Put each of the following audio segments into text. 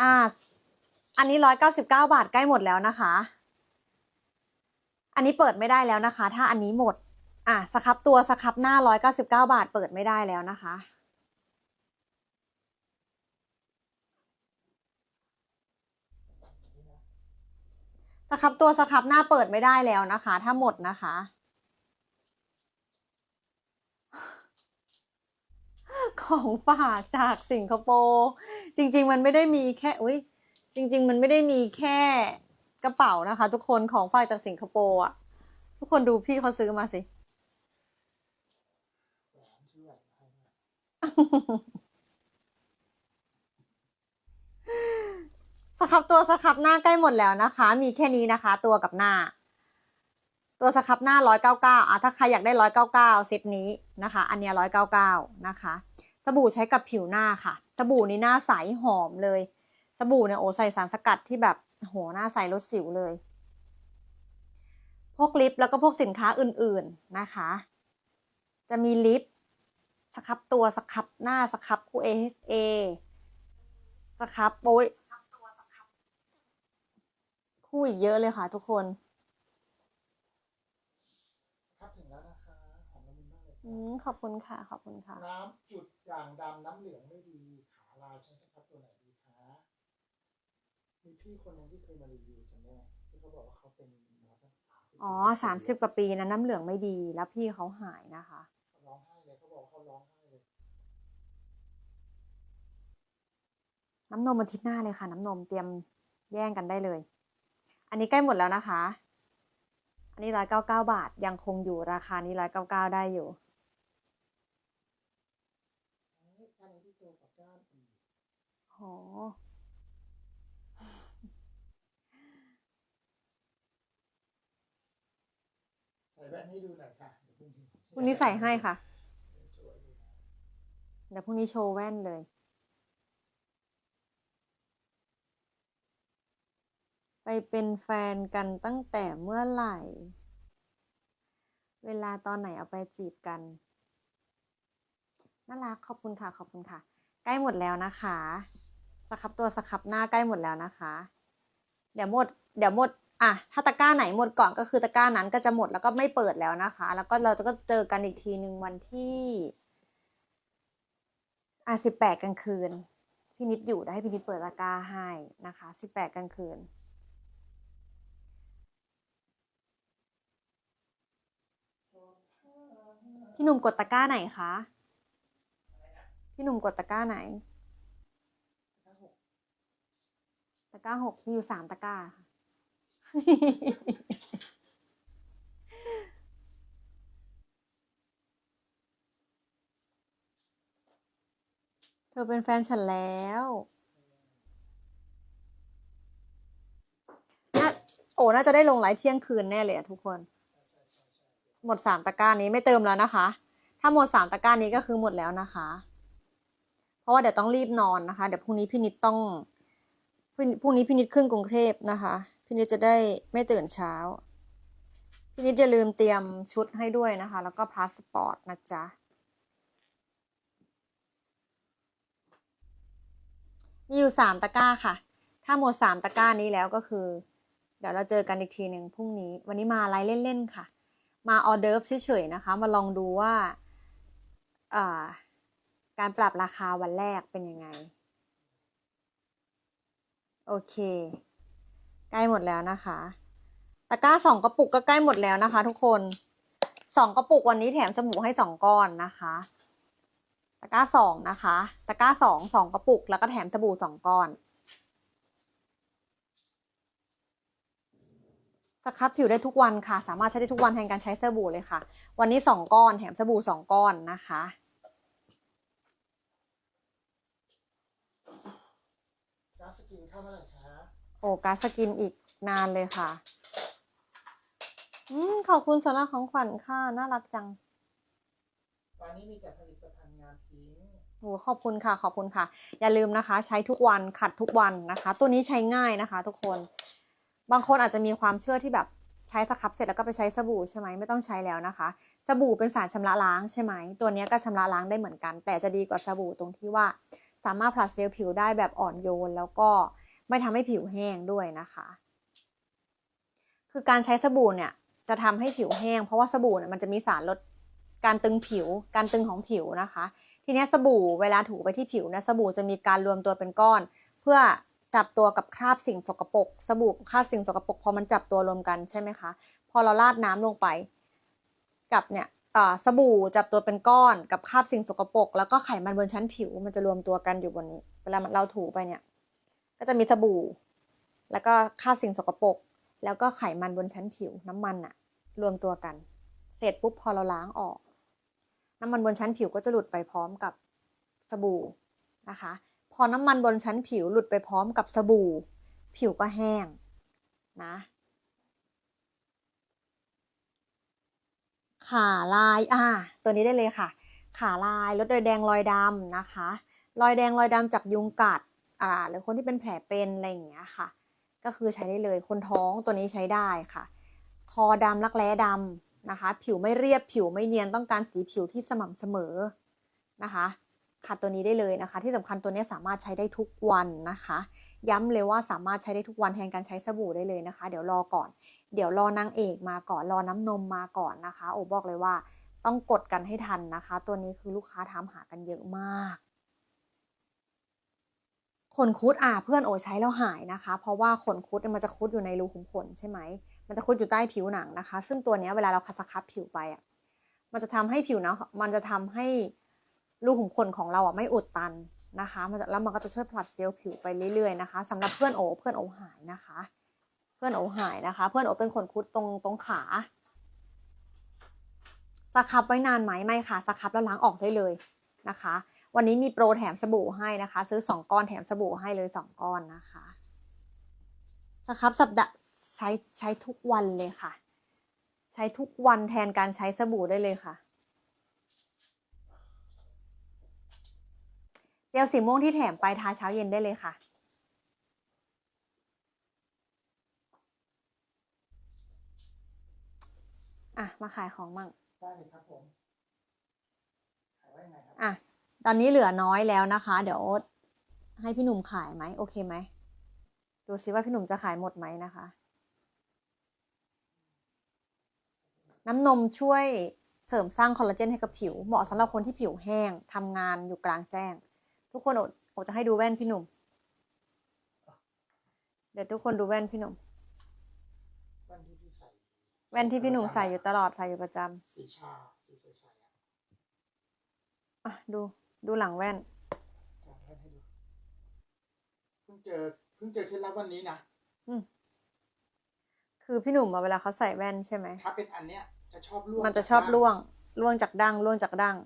อ่า อันนี้ร้อยเก้าสิบเก้าบาทใกล้หมดแล้วนะคะ อันนี้เปิดไม่ได้แล้วนะคะ ถ้าอันนี้หมด อะสครับตัวสครับหน้าร้อยเก้าสิบเก้าบาทเปิดไม่ได้แล้วนะคะสครับตัวสครับหน้าเปิดไม่ได้แล้วนะคะ ถ้าหมดนะคะ ของฝากจากสิงคโปร์จริง ๆ มันไม่ได้มีแค่อุ้ยจริง ๆ มันไม่ได้มีแค่กระเป๋านะคะ ทุกคนของฝากจากสิงคโปร์อะ ทุกคนดูพี่เขาซื้อมาสิ สครับตัวสครับหน้าใกล้หมดแล้วนะคะ มีแค่นี้นะคะ ตัวกับหน้า ตัวสครับหน้าร้อยเก้าเก้าอะถ้าใครอยากได้ร้อยเก้าเก้าเซตนี้นะคะ อันเนี้ร้อยเก้าเก้านะคะ สบู่ใช้กับผิวหน้าค่ะ สบู่นี่หน้าใสหอมเลย สบู่เนี่ยโอ้ใส่สารสกัดที่แบบโหหน้าใสลดสิวเลย พวกลิปแล้วก็พวกสินค้าอื่นๆนะคะ จะมีลิปสครับตัวสครับหน้าสครับคู่ AHA สครับโอ้ยคู่อีกเยอะเลยค่ะทุกคน ครับถึงแล้วนะคะหอมละมุนมากเลย อืมขอบคุณค่ะ ขอบคุณค่ะ น้ำจุดด่างดำน้ำเหลืองไม่ดีขาลายใช้สครับตัวไหนดีคะมีพี่คนหนึงที่เคยมารีวิวจำได้ไหมที่เขาบอกว่าเขาเป็นมาตั้งสามสิบอ๋อสามสิบกว่าปีนะน้ำเหลืองไม่ดีแล้วพี่เขาหายนะคะ เขาร้องไห้เลยเขาบอกว่าเขาร้องไห้เลย น้ำนมอาทิตย์หน้าเลยค่ะ น้ำนมเตรียมแย่งกันได้เลย อันนี้ใกล้หมดแล้วนะคะ อันนี้ร้อยเก้าเก้าบาทยังคงอยู่ราคานี้ร้อยเก้าเก้าได้อยู่ เอ้ยอันนี้ที่ตัวกับก้านอีก โห ใส่แว่นให้ดูหน่อยค่ะเดี๋ยวพรุ่งนี้พรุ่งนี้ใส่ให้ค่ะ สวยอยู่นะเดี๋ยวพรุ่งนี้โชว์แว่นเลย ไปเป็นแฟนกันตั้งแต่เมื่อไหร่ เวลาตอนไหนเอาไปจีบกัน น่ารักขอบคุณค่ะ ขอบคุณค่ะ ใกล้หมดแล้วนะคะ สครับตัวสครับหน้าใกล้หมดแล้วนะคะ เดี๋ยวหมด เดี๋ยวหมด อะ ถ้าตะกร้าไหนหมดก่อนก็คือตะกร้านั้นก็จะหมดแล้วก็ไม่เปิดแล้วนะคะ แล้วก็เราจะก็เจอกันอีกทีหนึ่งวันที่อะสิบแปดกลางคืน พี่นิดอยู่ได้ให้พี่นิดเปิดตะกร้าให้นะคะสิบแปดกลางคืนพี่หนุ่มกดตะกร้าไหนคะ พี่หนุ่มกดตะกร้าไหน ทั้งหก ตะกร้าหกมีอยู่สามตะกร้าเธอเป็นแฟนฉันแล้วน่าโอ้น่าจะได้ลงไลฟ์เที่ยงคืนแน่เลยอะทุกคน หมดสามตะกร้านี้ไม่เติมแล้วนะคะ ถ้าหมดสามตะกร้านี้ก็คือหมดแล้วนะคะ เพราะว่าเดี๋ยวต้องรีบนอนนะคะ เดี๋ยวพรุ่งนี้พี่นิดต้อง พรุ่งนี้พี่นิดขึ้นกรุงเทพนะคะ พี่นิดจะได้ไม่ตื่นเช้า พี่นิดอย่าลืมเตรียมชุดให้ด้วยนะคะ แล้วก็พาสปอร์ตนะจ๊ะ มีอยู่สามตะกร้าค่ะ ถ้าหมดสามตะกร้านี้แล้วก็คือ เดี๋ยวเราเจอกันอีกทีหนึ่งพรุ่งนี้ วันนี้มาไลฟ์เล่นๆค่ะ มาออเดิร์ฟเฉยๆนะคะ มาลองดูว่า การปรับราคาวันแรกเป็นยังไง โอเค ใกล้หมดแล้วนะคะ ตะกร้าสองกระปุกก็ใกล้หมดแล้วนะคะ ทุกคนสองกระปุกวันนี้แถมสบู่ให้สองก้อนนะคะ ตะกร้าสองนะคะ ตะกร้าสองสองกระปุก แล้วก็แถมสบู่สองก้อนสครับผิวได้ทุกวันค่ะ สามารถใช้ได้ทุกวันแทนการใช้สบู่เลยค่ะ วันนี้สองก้อนแถมสบู่สองก้อนนะคะ กราฟ สกินเข้ามาหน่อยคะโอ้การดสกินอีกนานเลยค่ะ อืมขอบคุณสำหรับของขวัญค่ะ น่ารักจังวันนี้มีแต่ผลิตภัณฑ์งานพิงค์โอ้ขอบคุณค่ะ ขอบคุณค่ะ อย่าลืมนะคะ ใช้ทุกวันขัดทุกวันนะคะ ตัวนี้ใช้ง่ายนะคะ ทุกคน บางคนอาจจะมีความเชื่อที่แบบใช้สครับเสร็จแล้วก็ไปใช้สบู่ใช่ไหมไม่ต้องใช้แล้วนะคะ สบู่เป็นสารชำระล้างใช่ไหมตัวเนี้ยก็ชำระล้างได้เหมือนกัน แต่จะดีกว่าสบู่ตรงที่ว่า สามารถผลัดเซลล์ผิวได้แบบอ่อนโยน แล้วก็ไม่ทำให้ผิวแห้งด้วยนะคะ คือการใช้สบู่เนี่ยจะทำให้ผิวแห้ง เพราะว่าสบู่เนี่ยมันจะมีสารลดการตึงผิว การตึงของผิวนะคะ ทีนี้สบู่เวลาถูไปที่ผิวเนี่ยสบู่จะมีการรวมตัวเป็นก้อน เพื่อจับตัวกับคราบสิ่งสกปรกสบู่คราบสิ่งสกปรกพอมันจับตัวรวมกันใช่ไหมคะ พอเราราดน้ำลงไป กับเนี่ย สบู่จับตัวเป็นก้อนกับคราบสิ่งสกปรกแล้วก็ไขมันบนชั้นผิวมันจะรวมตัวกันอยู่บนนี้ เวลาเราถูไปเนี่ย ก็จะมีสบู่ แล้วก็คราบสิ่งสกปรกแล้วก็ไขมันบนชั้นผิวน้ำมันอะรวมตัวกัน เสร็จปุ๊บพอเราล้างออก น้ำมันบนชั้นผิวก็จะหลุดไปพร้อมกับสบู่นะคะ พอน้ำมันบนชั้นผิวหลุดไปพร้อมกับสบู่ ผิวก็แห้งนะ ขาลายอ่าตัวนี้ได้เลยค่ะ ขาลายลดรอยแดงรอยดำนะคะ รอยแดงรอยดำจากยุงกัดอ่าหรือคนที่เป็นแผลเป็นอะไรอย่างเงี้ยค่ะ ก็คือใช้ได้เลยคนท้องตัวนี้ใช้ได้ค่ะ คอดำรักแร้ดำนะคะ ผิวไม่เรียบผิวไม่เนียนต้องการสีผิวที่สม่ำเสมอนะคะ ค่ะตัวนี้ได้เลยนะคะ ที่สำคัญตัวนี้สามารถใช้ได้ทุกวันนะคะ ย้ำเลยว่าสามารถใช้ได้ทุกวันแทนการใช้สบู่ได้เลยนะคะ เดี๋ยวรอก่อน เดี๋ยวรอนางเอกมาก่อนรอน้ำนมมาก่อนนะคะ โอบอกเลยว่าต้องกดกันให้ทันนะคะ ตัวนี้คือลูกค้าถามหากันเยอะมากขนคุดอะเพื่อนโอใช้แล้วหายนะคะ เพราะว่าขนคุดมันจะคุดอยู่ในรูขุมขนใช่ไหมมันจะคุดอยู่ใต้ผิวหนังนะคะ ซึ่งตัวนี้เวลาเราคัสครับผิวไปอะมันจะทำให้ผิวนะมันจะทำให้ รูขุมขนของเราอะไม่อุดตันนะคะมันแล้วมันก็จะช่วยผลัดเซลล์ผิวไปเรื่อยๆนะคะสำหรับเพื่อนโอเพื่อนโอหายนะคะ เพื่อนโอหายนะคะ เพื่อนโอเป็นขนคุดตรงตรงขาสครับไว้นานไหมไม่ค่ะสครับแล้วล้างออกได้เลยนะคะ วันนี้มีโปรแถมสบู่ให้นะคะ ซื้อ 2 ก้อนแถมสบู่ให้เลย 2 ก้อนนะคะสครับสัปดาห์ใช้ใช้ทุกวันเลยค่ะ ใช้ทุกวันแทนการใช้สบู่ได้เลยค่ะ เจลสีม่วงที่แถมไปทาเช้าเย็นได้เลยค่ะ อะ มาขายของมั่งได้เลยครับผมขายว่ายังไงครับอะ ตอนนี้เหลือน้อยแล้วนะคะ เดี๋ยวให้พี่หนุ่มขายไหมโอเคไหม ดูซิว่าพี่หนุ่มจะขายหมดไหมนะคะ น้ำนมช่วยเสริมสร้างคอลลาเจนให้กับผิว เหมาะสำหรับคนที่ผิวแห้งทำงานอยู่กลางแจ้ง ทุกคนอดอดจะให้ดูแว่นพี่หนุ่ม เดี๋ยวทุกคนดูแว่นพี่หนุ่ม แว่นที่พี่ใส่แว่นที่พี่หนุ่มใส่อยู่ตลอดใส่อยู่ประจสีชาสีใสๆอะำอะดูดูหลังแว่นจะเอาแว่นให้ดูเพิ่งเจอเพิ่งเจอเคล็ดลับวันนี้นะคือพี่หนุ่มอะเวลาเขาใส่แว่นใช่ไหม ถ้าเป็นอันเนี้ยจะชอบล่วงมันจะชอบล่วงล่วงจากดั้งล่วงจากดั้ง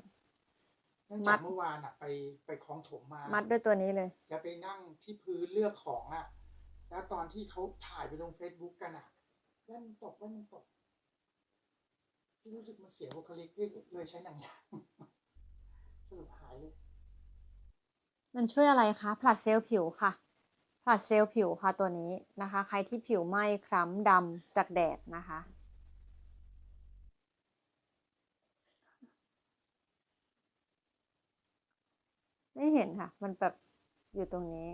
เนื่องมัจากดเมื่อวานอะไปไปคลองถมมามัดด้วยตัวนี้เลย แล้วไปนั่งที่พื้นเลือกของอะ แล้วตอนที่เขาถ่ายไปลงเฟซบุ๊กกันอะแว่นตกแว่นตกที่รู้สึกมันเสียบุคลิกเลยใช้หนังยางสรุปหายเลย มันช่วยอะไรคะ ผลัดเซลล์ผิวค่ะ ผลัดเซลล์ผิวค่ะตัวนี้นะคะ ใครที่ผิวไหม้คล้ำดำจากแดดนะคะ ไม่เห็นค่ะ มันแบบอยู่ตรงนี้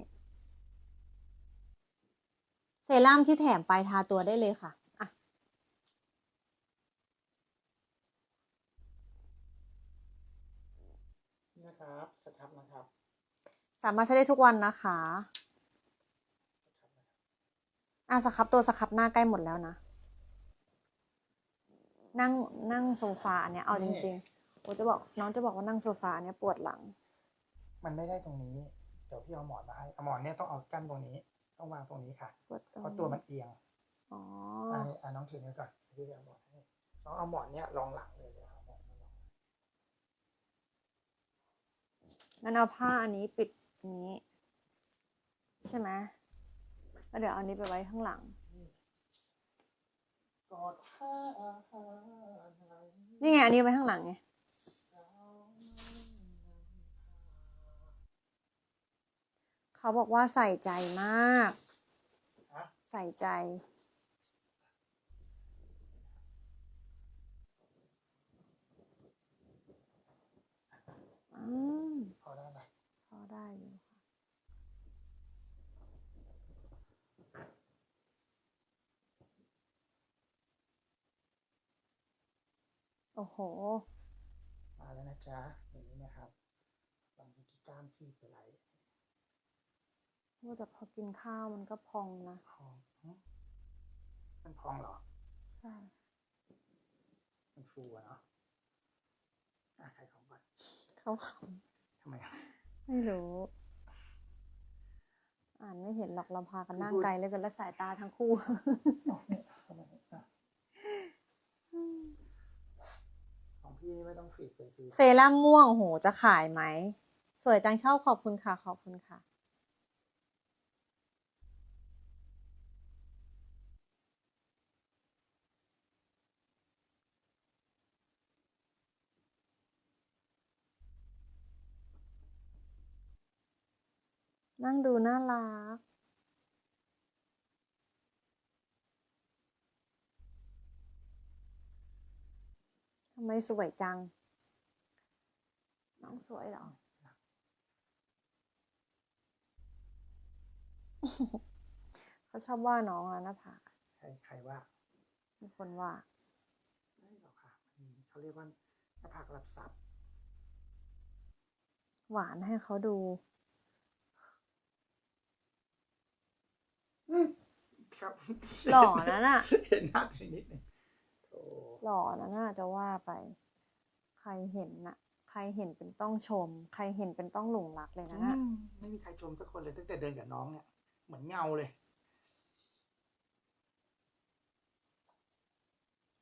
เซรั่มที่แถมไปทาตัวได้เลยค่ะอะนี่นะครับสครับนะครับ สามารถใช้ได้ทุกวันนะคะอะสครับตัวสครับหน้าใกล้หมดแล้วนะ นั่งนั่งโซฟาอันเนี้ยเอาจริงๆโอ้จะบอกน้องจะบอกว่านั่งโซฟาอันเนี้ยปวดหลัง มันไม่ได้ตรงนี้ เดี๋ยวพี่เอาหมอนมาให้เอาหมอนเนี่ยต้องเอากั้นตรงนี้ ต้องวางตรงนี้ค่ะปวดตรงเพราะตัวมันเอียง อ๋ออันนี้อะน้องถือไว้ก่อนพี่จะเอาหมอนให้น้องเอาหมอนเนี่ยรองหลังเลยเดี๋ยวเอาหมอนมารองงั้นเอาผ้าอันนี้ปิดอันนี้ ใช่ไหมแล้วเดี๋ยวเอาอันนี้ไปไว้ข้างหลัง กอดผ้าอาหารนี่ไงอันนี้ไว้ข้างหลังไง เขาบอกว่าใส่ใจมาก ใส่ใจ อืมพอได้ไหมพอได้อยู่ค่ะโอ้โห มาแล้วนะจ๊ะอย่างนี้นะครับบางทีกล้ามซีดไปละ ว่าแต่พอกินข้าวมันก็พองนะ พองหึมันพองเหรอ ใช่ มันฟูอะเนาะอะใครของก่อนเขาขทำไมอะำไม่รู้ อ่านไม่เห็นหรอกเราพากันนั่งไกลเหลยกันและสายตาทั้งคู่อ๋อเนี่ยทำไมอะของพี่นี่ไม่ต้องสีดเลยคือ เซรั่มม่วงโหจะขายไหม สวยจังชอบขอบคุณค่ะ ขอบคุณค่ะ นั่งดูน่ารัก ทำไมสวยจัง น้องสวยเหรอ เขาชอบว่าน้องอะหน้าผากใครใครว่า มีคนว่าไม่หรอกค่ะอืมเขาเรียกว่าหน้าผากรับทรัพย์หวานให้เขาดู ครับหล่อนะน่ะ เห็นหน้าตัวเองนิดหนึงโอ้หล่อนะน่าจะว่าไป ใครเห็นน่ะ ใครเห็นเป็นต้องชม ใครเห็นเป็นต้องหลงรักเลยนะน่ะ อืมไม่มีใครชมสักคนเลยตั้งแต่เดินกับน้องเนี่ย เหมือนเงาเลย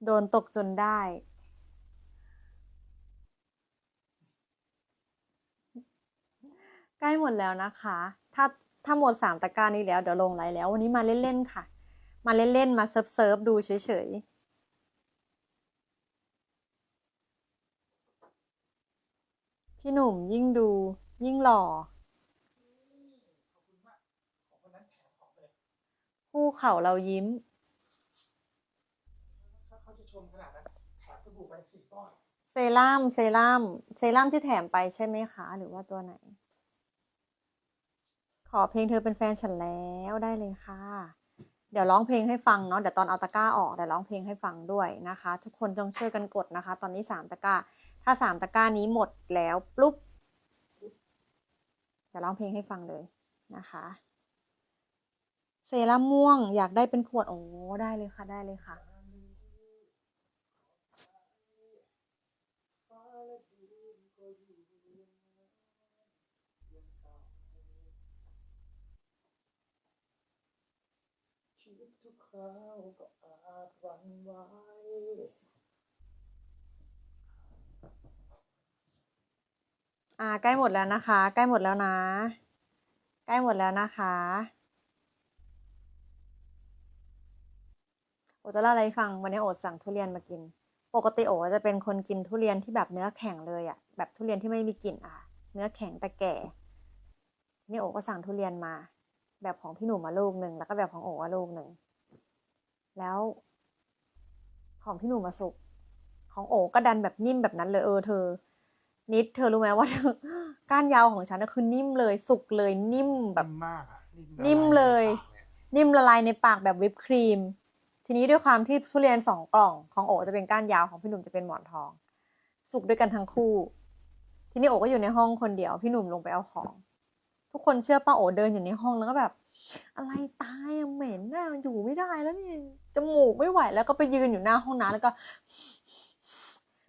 โดนตกจนได้ ใกล้หมดแล้วนะคะ ถ้า ถ้าหมดสามตะกร้านี้แล้วเดี๋ยวลงไลน์แล้ว วันนี้มาเล่นๆค่ะ มาเล่นๆมาเซิร์ฟเซิร์ฟๆดูเฉยๆพี่หนุ่มยิ่งดูยิ่งหล่อขอบคุณมากของคนนั้นแถมของไปเลยคู่เข่าเรายิ้มถ้าเขาจะชมขนาดนั้นแถมสบู่ไปสี่ก้อนเซรั่มเซรั่มเซรั่มที่แถมไปใช่ไหมคะ หรือว่าตัวไหน ขอเพลงเธอเป็นแฟนฉันแล้วได้เลยค่ะ เดี๋ยวร้องเพลงให้ฟังเนาะเดี๋ยวตอนเอาตะกร้าออกเดี๋ยวร้องเพลงให้ฟังด้วยนะคะ ทุกคนจงช่วยกันกดนะคะ ตอนนี้สามตะกร้า ถ้าสามตะกร้านี้หมดแล้วปุ๊บเดี๋ยวร้องเพลงให้ฟังเลยนะคะเซรั่มม่วงอยากได้เป็นขวดโอ้ได้เลยค่ะได้เลยค่ะ ฟ้าและดินก็อยู่อย่างนั้นยังเก่าชีวิตทุกค ราวก็อาจหวันไหวอ่าใกล้หมดแล้วนะคะ ใกล้หมดแล้วนะ ใกล้หมดแล้วนะคะโอจะเล่าอะไรฟังวันนี้โอสั่งทุเรียนมากิน ปกติโอจะเป็นคนกินทุเรียนที่แบบเนื้อแข็งเลยอะแบบทุเรียนที่ไม่มีกลิ่นอะ เนื้อแข็งแต่แก่ทีนี่โอก็สั่งทุเรียนมา แบบของพี่หนุ่มมาลูกหนึ่งแล้วก็แบบของโอมาลูกหนึ่ง แล้วของพี่หนุ่มมาสุก ของโอก็ดันแบบนิ่มแบบนั้นเลยเออเธอ นิดเธอรู้ไหมว่าเธอก้านยาวของฉันน่ะคือนิ่มเลยสุกเลยนิ่มแบบนิ่มมากอะนิ่มเลย นิ่มละลายในปากแบบวิปครีม ทีนี้ด้วยความที่ทุเรียนสองกล่อง ของโอจะเป็นก้านยาวของพี่หนุ่มจะเป็นหมอนทอง สุกด้วยกันทั้งคู่ ทีนี้โอก็อยู่ในห้องคนเดียว พี่หนุ่มลงไปเอาของ ทุกคนเชื่อป้าโอเดินอยู่ในห้องแล้วก็แบบ อะไรตายเหม็นน่ะอยู่ไม่ได้แล้วนี่จมูกไม่ไหวแล้วก็ไปยืนอยู่หน้าห้องน้ำแล้วก็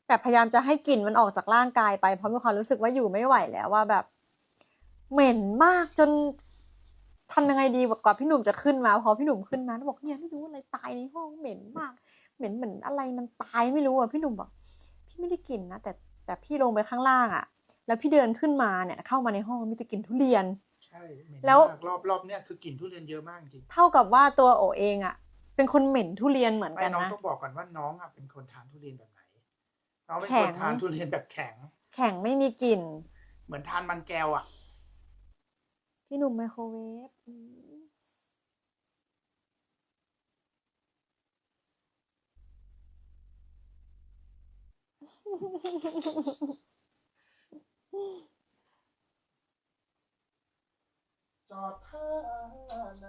แบบพยายามจะให้กลิ่นมันออกจากร่างกายไปเพราะมีความรู้สึกว่าอยู่ไม่ไหวแล้วว่าแบบ เหม็นมากจนทำยังไงดีกว่าพี่หนุ่มจะขึ้นมาพอพี่หนุ่มขึ้นมาแล้วบอกเนี่ยไม่รู้อะไรตายในห้องเหม็นมาก เหม็นเหมือนอะไรมันตายไม่รู้อะพี่หนุ่มบอกพี่ไม่ได้กลิ่นนะแต่แต่พี่ลงไปข้างล่างอะ แล้วพี่เดินขึ้นมาเนี่ยเข้ามาในห้องมีแต่กลิ่นทุเรียน ช่เหม็นแล้วมากรอบรอบเนี้ยคือกลิ่นทุเรียนเยอะมากจริงเท่ากับว่าตัวโอเองอะ เป็นคนเหม็นทุเรียนเหมือนไม่กันน้องนะ ต้องบอกก่อนว่าน้องอะเป็นคนทานทุเรียนแบบไหนน้องเป็นแข็คนง ทานทุเรียนแบบแข็ง แข็งไม่มีกลิ่นเหมือนทานมันแก้วอะ พี่หนุ่มไมโครเวฟอืม จอดท่าไหน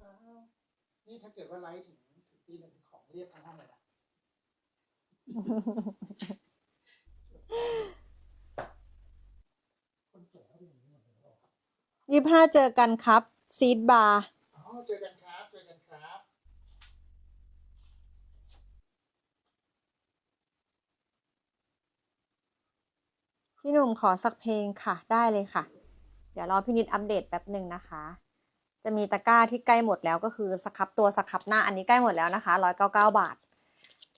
สาวนี่ถ้าเกิดว่าไลฟ์ถึงถึงตีหนึ่งของเรียบทั้งห้องเลยนะคนแก่เขาเป็นอย่างนี้หมดเลยเหรอยี่ห้าเจอกันครับ ซีดบาร์อ๋อเจอกันครับเจอกันครับพี่หนุ่มขอสักเพลงค่ะ ได้เลยค่ะ เดี๋ยวรอพี่นิดอัปเดตแป๊บหนึ่งนะคะ จะมีตะกร้าที่ใกล้หมดแล้วก็คือสครับตัวสครับหน้าอันนี้ใกล้หมดแล้วนะคะร้อยเก้าเก้าบาท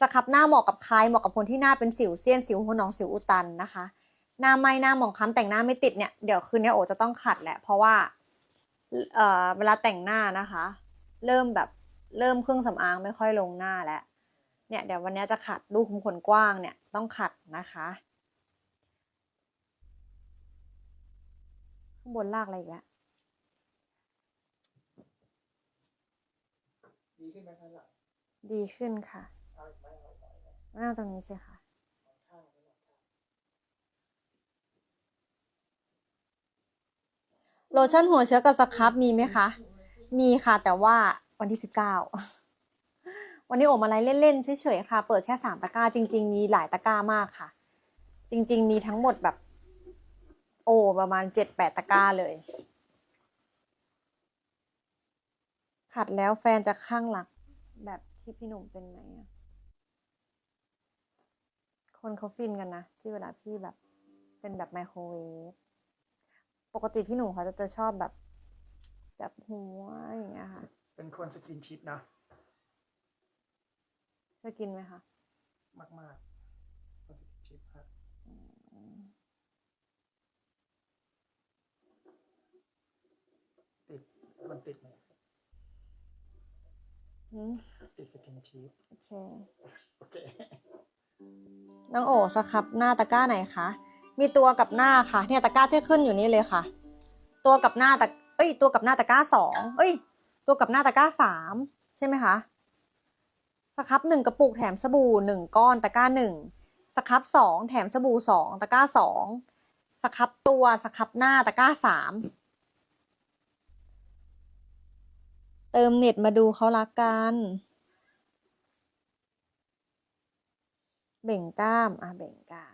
สครับหน้าเหมาะกับใครเหมาะกับคนที่หน้าเป็นสิวเซียนสิวหัวหนองสิวอุตันนะคะ หน้าไม้หน้าหมองคล้ำแต่งหน้าไม่ติดเนี่ยเดี๋ยวคืนนี้โอจะต้องขัดแหละเพราะว่าเอ่อเวลาแต่งหน้านะคะ เริ่มแบบเริ่มเครื่องสำอางไม่ค่อยลงหน้าแล้วเนี่ยเดี๋ยววันนี้จะขัดรูขุมขนกว้างเนี่ยต้องขัดนะคะ ข้างบนลากอะไรอีกแล้วดีขึ้นไหมครับหลังดีขึ้นค่ะเอาอีกไหมเอาอีกไหมเอาอีกไหมนั่งตรงนี้สิค่ะข้างๆไว้หน่อยครับโลชั่นหัวเชื้อกับสครับมีไหมคะ มีค่ะ แต่ว่าวันที่สิบเก้า วันนี้โอมาไลฟ์เล่นๆเฉยๆค่ะ เปิดแค่สามตะกร้า จริง ๆ มีหลายตะกร้ามากค่ะ จริง ๆ มีทั้งหมดแบบ โอ้ประมาณเจ็ดแปดตะกร้าเลย ขัดแล้วแฟนจะข้างหลักแบบที่พี่หนุ่มเป็นไหมอะคนเขาฟินกันนะ ที่เวลาพี่แบบเป็นแบบไมโครเวฟปกติพี่หนุ่มเขาจะจะชอบแบบแบบหัวอย่างเงี้ยค่ะ เป็นคนสกินทิปนะเคยกินไหมคะ มากมากๆคนสกินทิปครับ ติดคนติดไหมอืมติดสกินทิปโอเค โอเค น้องโอสครับหน้าตะกร้าไหนคะ มีตัวกับหน้าค่ะ เนี่ยตะกร้าที่ขึ้นอยู่นี่เลยค่ะ ตัวกับหน้าตะเอ้ย ตัวกับหน้าตะกร้าสองเอ้ย ตัวกับหน้าตะกร้าสามใช่ไหมคะ สครับหนึ่งกระปุกแถมสบู่หนึ่งก้อนตะกร้าหนึ่งสครับสองแถมสบู่สองตะกร้าสองสครับตัวสครับหน้าตะกร้าสาม เติมเน็ตมาดูเขารักกัน เบ่งกล้าม อะ เบ่งกล้าม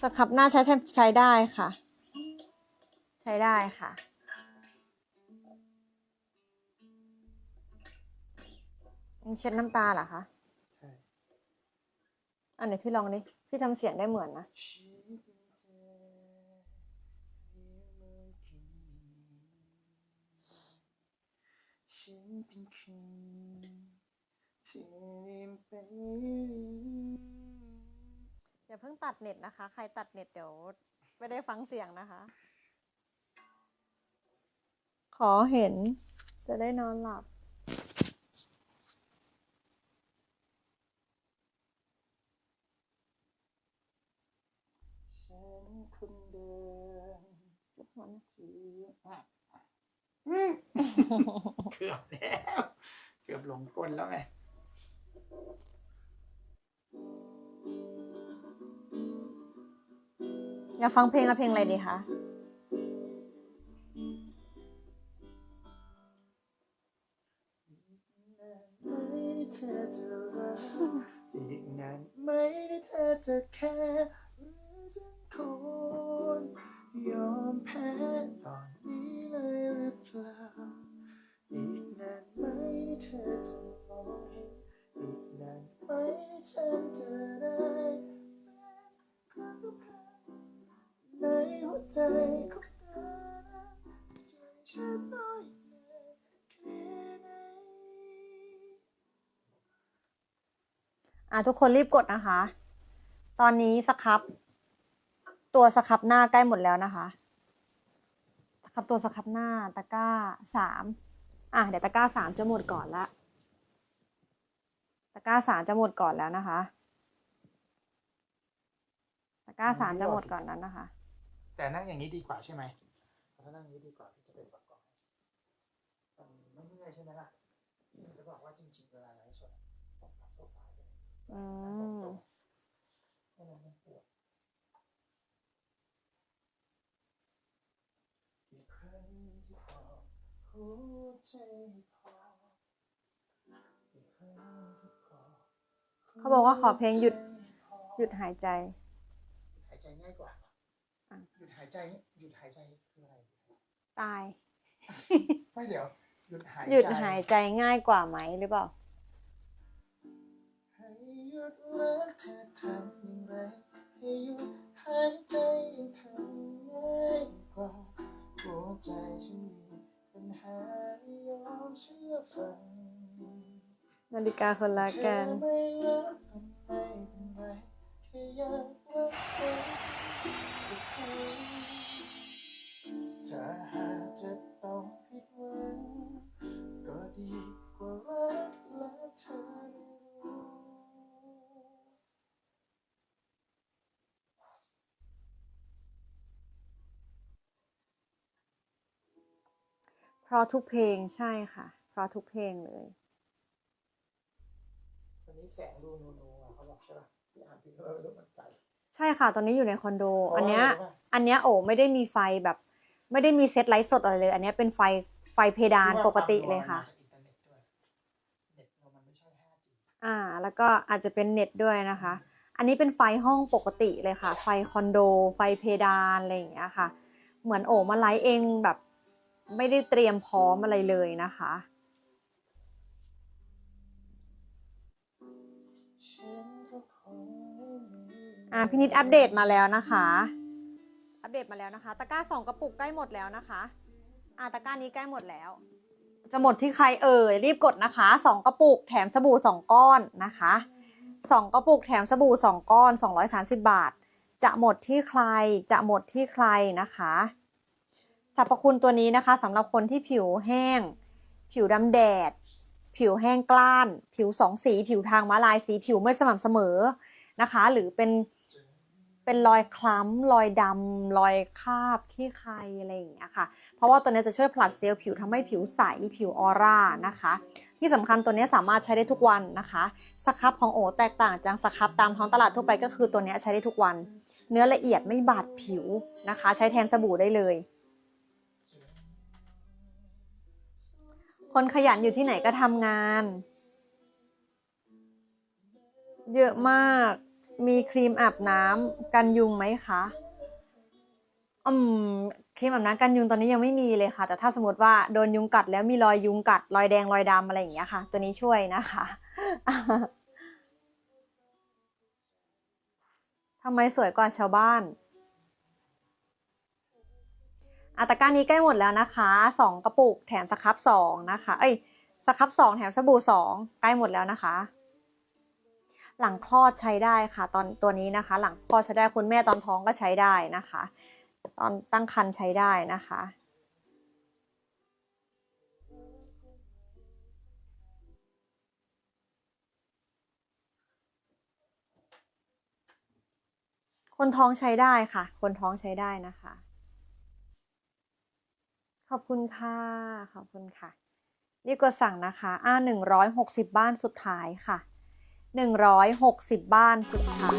สครับหน้าใช้แทนใช้ได้ค่ะ ใช้ได้ค่ะ ยังเช็ดน้ำตาเหรอคะใช่อันไหนพี่ลองดิ พี่ทำเสียงได้เหมือนนะ ฉันเป็นเธอเรียกมากินฉันเป็นคนที่เป็น อย่าเพิ่งตัดเน็ตนะคะ ใครตัดเน็ตเดี๋ยวไม่ได้ฟังเสียงนะคะ ขอเห็นจะได้นอนหลับ ฉันคนเดิมจุดหัวนะที่อะอืมเกือบแล้ว เกือบหลงกลแล้วไง อยากฟังเพลงอะเพลงอะไรดีคะไม่ได้เธอจะรักอีกนานไม่ได้เธอจะแค่ฉันควรยอมแพ้ตอนนี้เลยหรือเปล่าอีกนานไหมเธอจะมองเห็นอีกนานไหมฉันจะได้เป็นความทุกข์ ในหัวใจของเธอใจฉันน้อยเลยแค่ไหนอะทุกคนรีบกดนะคะ ตอนนี้สครับ ตัวสครับหน้าใกล้หมดแล้วนะคะสครับตัวสครับหน้าตะกร้าสามอะเดี๋ยวตะกร้าสามจะหมดก่อนละตะกร้าสามจะหมดก่อนแล้วนะคะ ตะกร้าสามจะหมดก่อนนั้นนะคะ แต่นั่งอย่างนี้ดีกว่าใช่ไหมถ้านั่งอย่างนี้ดีกว่าพี่จะเป็นประกอบมันไม่เมื่อยใช่ไหมล่ะจะบอกว่าจริงๆเวลาไลฟ์สดต้องปรับโซฟาด้วยอืนั่งตมรงๆไม่งั้นมันปวดกี่ครั้งที่บอกหัวใจพอกี่ครั้งที่บอกเขาบอกว่าขอเพลงหยุดหยุดหายใจ หายใจง่ายกว่า อะ หยุดหายใจหยุดหายใจคืออะไรตาย ไม่เดี๋ยว หยุดหายใจหยุดหายใจง่ายกว่าไหมหรือเปล่าให้หยุดรักเธอทำอย่างไรให้หยุดหายใจยังทำง่ายกว่าหัวใจฉันมีปัญหายอมเชื่อฟังนาฬิกาคนละกันเธอไม่รักมันไม่เป็นไรแค่อยากรักเธอสักครั้งถ้าหากจะต้องผิดหวังก็ดีกว่ารักและเธอไม่รู้เพราะทุกเพลงใช่ค่ะ เพราะทุกเพลงเลย วันนี้แสงดูนูนู ที่อ่านพิมพ์แล้วรู้มันไกลใช่ค่ะ ตอนนี้อยู่ในคอนโด อันเนี้ยเพราะว่าอันเนี้ยโอ้ไม่ได้มีไฟแบบ ไม่ได้มีเซตไลฟ์สดอะไรเลย อันเนี้ยเป็นไฟไฟเพดานปกติเลยค่ะมาจากอินเทอร์เน็ตด้วยเน็ตเรามันไม่ใช่ 5G อ่า แล้วก็อาจจะเป็นเน็ตด้วยนะคะ อันนี้เป็นไฟห้องปกติเลยค่ะ ไฟคอนโด ไฟเพดานอะไรอย่างเงี้ยค่ะ เหมือนโอมาไลฟ์เองแบบ ไม่ได้เตรียมพร้อมอะไรเลยนะคะ อ่าพินิดอัปเดตมาแล้วนะคะ อัปเดตมาแล้วนะคะ ตะกร้าสองกระปุกใกล้หมดแล้วนะคะอ่าตะกร้านี้ใกล้หมดแล้ว จะหมดที่ใครเอ่ยรีบกดนะคะสองกระปุกแถมสบู่สองก้อนนะคะสองกระปุกแถมสบู่สองก้อนสองร้อยสามสิบบาท จะหมดที่ใครจะหมดที่ใครนะคะสรรพคุณตัวนี้นะคะสำหรับคนที่ผิวแห้ง ผิวดำแดด ผิวแห้งกล้าน ผิวสองสี ผิวทางม้าลายสีผิวไม่สม่ำเสมอนะคะ หรือเป็น เป็นรอยคล้ำรอยดำรอยคราบที่ใครอะไรอย่างเงี้ยค่ะ เพราะว่าตัวนี้จะช่วยผลัดเซลล์ผิวทำให้ผิวใสผิวออร่านะคะ ที่สำคัญตัวนี้สามารถใช้ได้ทุกวันนะคะสครับของโอแตกต่างจากสครับตามท้องตลาดทั่วไปก็คือตัวนี้ใช้ได้ทุกวัน เนื้อละเอียดไม่บาดผิวนะคะ ใช้แทนสบู่ได้เลยคนขยันอยู่ที่ไหนก็ทำงาน เยอะมาก มีครีมอาบน้ำกันยุงไหมคะอืมครีมอาบน้ำกันยุงตอนนี้ยังไม่มีเลยค่ะ แต่ถ้าสมมติว่าโดนยุงกัดแล้วมีรอยยุงกัด รอยแดงรอยดำอะไรอย่างเงี้ยค่ะ ตัวนี้ช่วยนะคะทำไมสวยกว่าชาวบ้านอาตะกร้านี้ใกล้หมดแล้วนะคะสองกระปุกแถมสครับสองนะคะ เอ้ยสครับสองแถมสบู่สองใกล้หมดแล้วนะคะ หลังคลอดใช้ได้ค่ะ ตอนตัวนี้นะคะ หลังคลอดใช้ได้คุณแม่ตอนท้องก็ใช้ได้นะคะ ตอนตั้งครรภ์ใช้ได้นะคะคนท้องใช้ได้ค่ะ คนท้องใช้ได้นะคะ ขอบคุณค่ะ ขอบคุณค่ะรีบกดสั่งนะคะ อ่าหนึ่งร้อยหกสิบบ้านสุดท้ายค่ะ 160 บ้านสุดท้าย